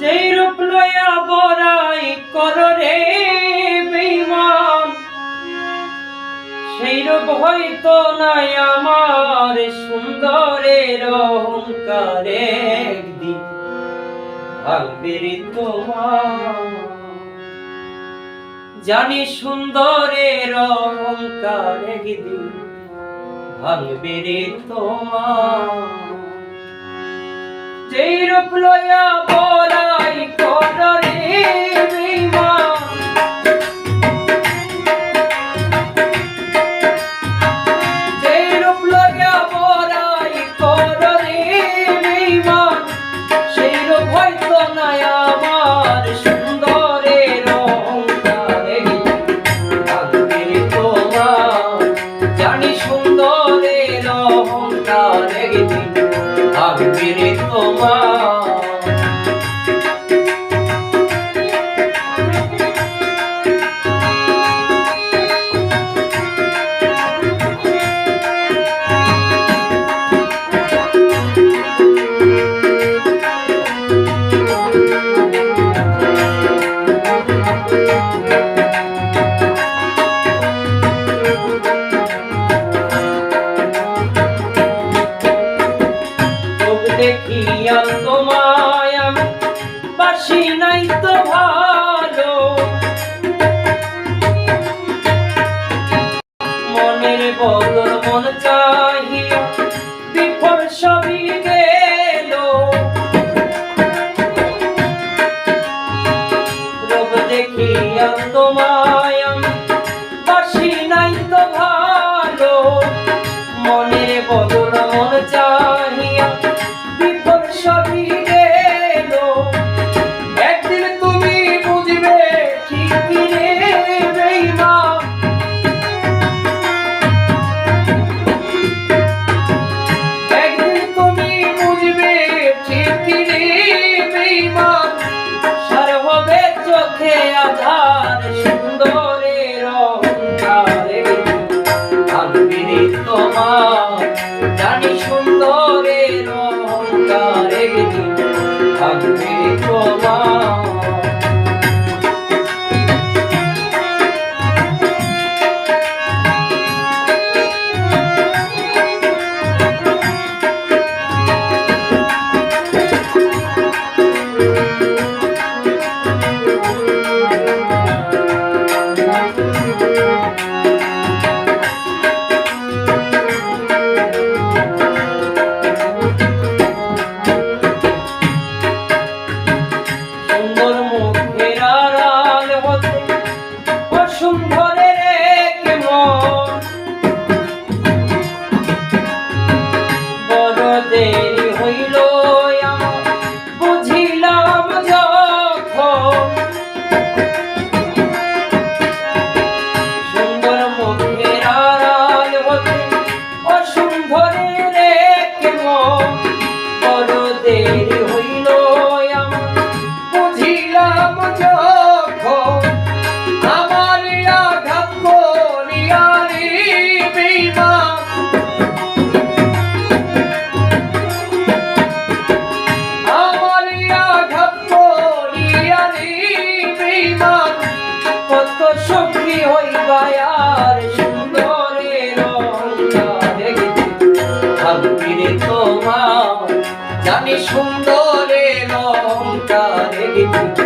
যেই রূপ লয়া বড়াই কর রে বেঈমান, সেই রূপ হয়তো নাই আমার সুন্দরের অহংকারে একদিন। ভাঙবে রে তোমার, জানি সুন্দরের অহংকার একদিন। ভাঙবে রে তোমার। যেই রূপ লয়া বলাই কর দেখিয়া তোমায় বাসি নাই তো ভালো। মনের বদল মন চাহিয়া বিফল সবই গেল। রূপ দেখিয়া তোমায় জানি সুন্দরের অহংকারে থাকবে তোমার। সুন্দর তোমার জানি সুন্দরের অহংকারে ভাবিরে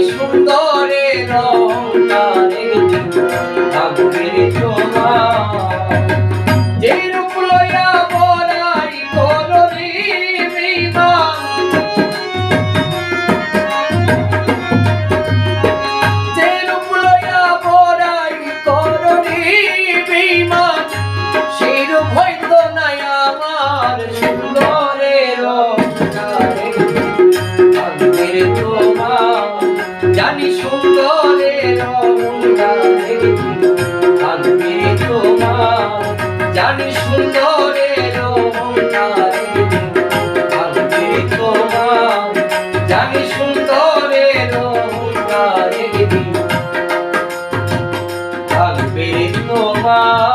Bonne soirée. অহংকারে থাকবে তোমার